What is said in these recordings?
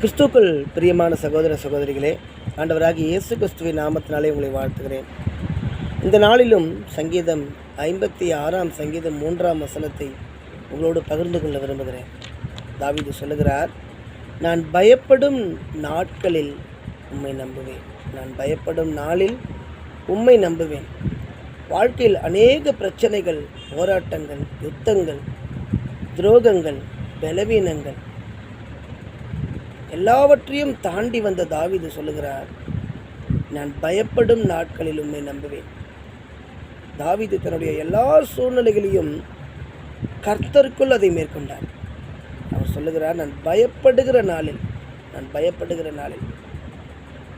கிறிஸ்துக்கள் பிரியமான சகோதர சகோதரிகளே ஆண்டவராக இயேசு கிறிஸ்துவின் நாமத்தினாலே உங்களை வாழ்த்துகிறேன். இந்த நாளிலும் சங்கீதம் ஐம்பத்தி ஆறாம் சங்கீதம் மூன்றாம் வசனத்தை உங்களோடு பகிர்ந்து கொள்ள விரும்புகிறேன். தாவிது சொல்லுகிறார் நான் பயப்படும் நாட்களில் உம்மை நம்புவேன். நான் பயப்படும் நாளில் உம்மை நம்புவேன். வாழ்க்கையில் அநேக பிரச்சனைகள் போராட்டங்கள் யுத்தங்கள் துரோகங்கள் பலவீனங்கள் எல்லாவற்றையும் தாண்டி வந்த தாவீது சொல்லுகிறார் நான் பயப்படும் நாட்களில் நம்புவேன். தாவீது தன்னுடைய எல்லா சூழ்நிலைகளையும் கர்த்தருக்குள் அதை மேற்கொண்டார். அவர் சொல்லுகிறார் நான் பயப்படுகிற நாளில் நான் பயப்படுகிற நாளில்.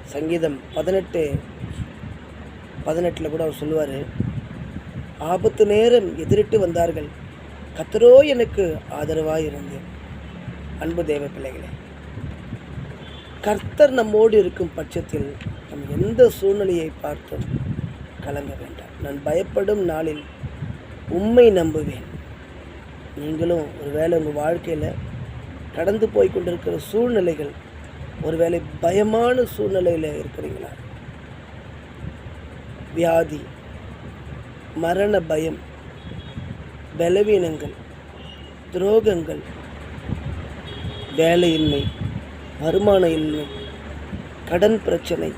சங்கீதம் பதினெட்டு பதினெட்டில் கூட அவர் சொல்லுவார் ஆபத்து நேரம் எதிரிட்டு வந்தார்கள். கத்தரோ எனக்கு ஆதரவாக இருந்தேன் அன்பு தேவ பிள்ளைகளே கர்த்தர் நம்மோடு இருக்கும் பட்சத்தில் நம் எந்த சூழ்நிலையை பார்த்தும் கலங்க வேண்டாம். நான் பயப்படும் நாளில் உண்மை நம்புவேன். நீங்களும் ஒருவேளை உங்கள் வாழ்க்கையில் கடந்து போய் கொண்டிருக்கிற சூழ்நிலைகள் ஒருவேளை பயமான சூழ்நிலையில் இருக்கிறீங்களா? வியாதி மரண பயம் பலவீனங்கள் துரோகங்கள் வேலையின்மை வருமான இல்லை. கடன் பிரச்சனை.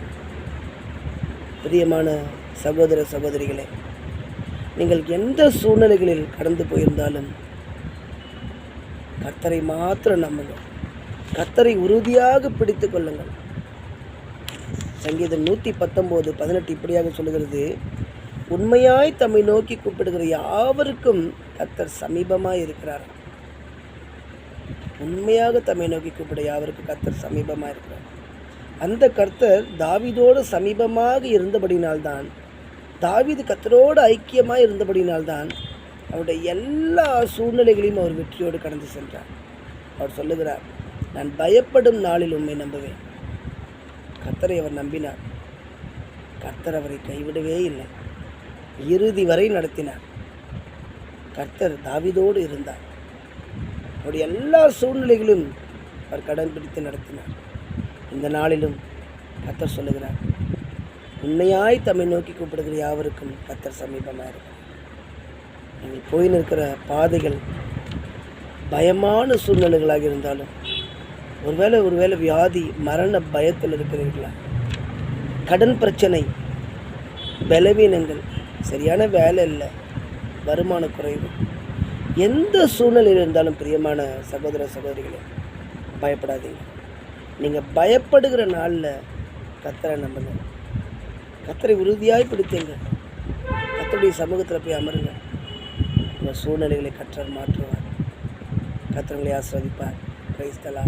பிரியமான சகோதர சகோதரிகளே நீங்கள் எந்த சூழ்நிலைகளில் கடந்து போயிருந்தாலும் கர்த்தரை மாத்திரம் நம்புங்கள். கர்த்தரை உறுதியாக பிடித்து கொள்ளுங்கள். சங்கீதம் நூற்றி பத்தொம்போது பதினெட்டு இப்படியாக சொல்லுகிறது. உண்மையாய் தம்மை நோக்கி கூப்பிடுகிற யாவருக்கும் கர்த்தர் சமீபமாக இருக்கிறார். உண்மையாக தம்மை நோக்கி கூப்பிட யாவருக்கு கர்த்தர் சமீபமாக இருக்கிறார். அந்த கர்த்தர் தாவிதோடு சமீபமாக இருந்தபடினால்தான் தாவிது கர்த்தரோடு ஐக்கியமாக இருந்தபடினால்தான் அவருடைய எல்லா சூழ்நிலைகளையும் அவர் வெற்றியோடு கடந்து சென்றார். அவர் சொல்லுகிறார் நான் பயப்படும் நாளில் உண்மை நம்புவேன். கர்த்தரை அவர் நம்பினார். கர்த்தர் அவரை கைவிடவே இல்லை. இறுதி வரை நடத்தினார். கர்த்தர் தாவிதோடு இருந்தார். அவருடைய எல்லா சூழ்நிலைகளும் அவர் கடன் பிடித்து நடத்தினார். இந்த நாளிலும் கத்தர் சொல்லுகிறார் உண்மையாய் தம்மை நோக்கி கூப்பிடுகிற யாவருக்கும் கத்தர் சமீபமாக இருக்கும் நீங்கள் போய் நிற்கிற பாதைகள் பயமான சூழ்நிலைகளாக இருந்தாலும் ஒருவேளை ஒருவேளை வியாதி மரண பயத்தில் இருக்கிறீர்களா? கடன் பிரச்சனை பலவீனங்கள் சரியான வேலை இல்லை வருமான குறைவு. எந்த சூழ்நிலையில் இருந்தாலும் பிரியமான சகோதர சகோதரிகளே பயப்படாதீங்க. நீங்கள் பயப்படுகிற நாளில் கத்தரை நம்புங்க. கத்தரை உறுதியாய் பிடித்தீங்க. கத்தருடைய சமூகத்தில் போய் அமருங்க. உங்கள் சூழ்நிலைகளை கற்றர் மாற்றுவார். கத்தர்களை ஆஸ்வதிப்பார் கிரைஸ்தலா